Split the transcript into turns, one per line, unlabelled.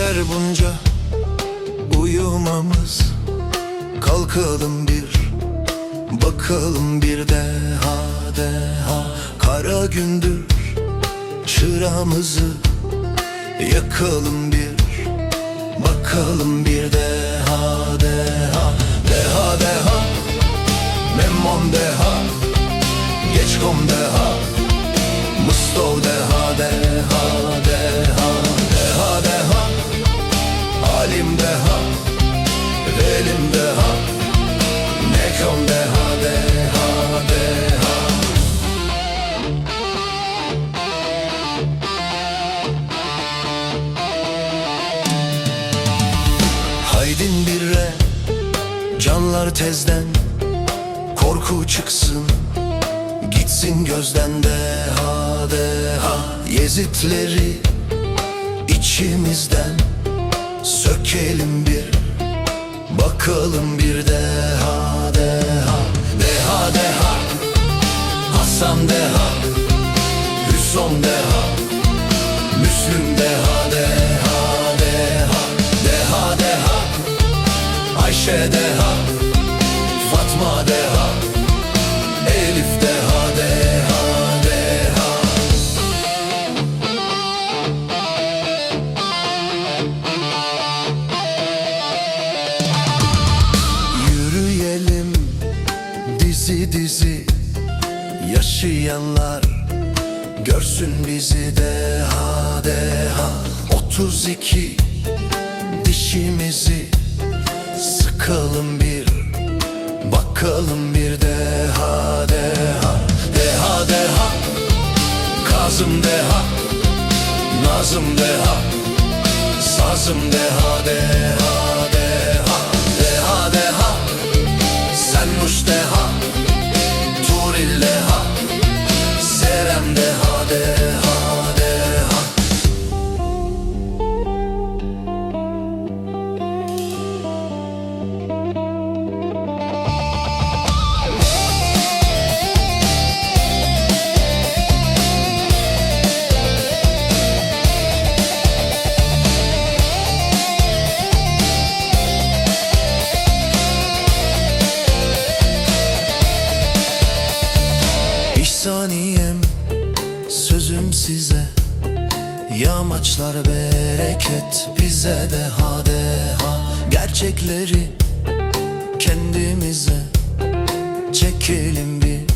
Geceler bunca uyumamız. Kalkalım bir bakalım bir deha deha Kara gündür çıramızı. Yakalım bir Bakalım bir deha Deha Canlar tezden Korku çıksın Gitsin gözden deha deha Yezitleri içimizden Sökelim bir Bakalım bir deha deha Deha deha Hasan deha Hüson deha Müslüm deha deha deha Deha deha Ayşe deha dizi Yaşayanlar görsün bizi deha deha 32 dişimizi sıkalım bir Bakalım bir deha deha Deha deha Kazım deha Nazım deha Sazım deha deha deha Deha İhsaniyem sözüm size. Yamaçlar bereket bize de ha de ha Gerçekleri kendimize Çekelim bir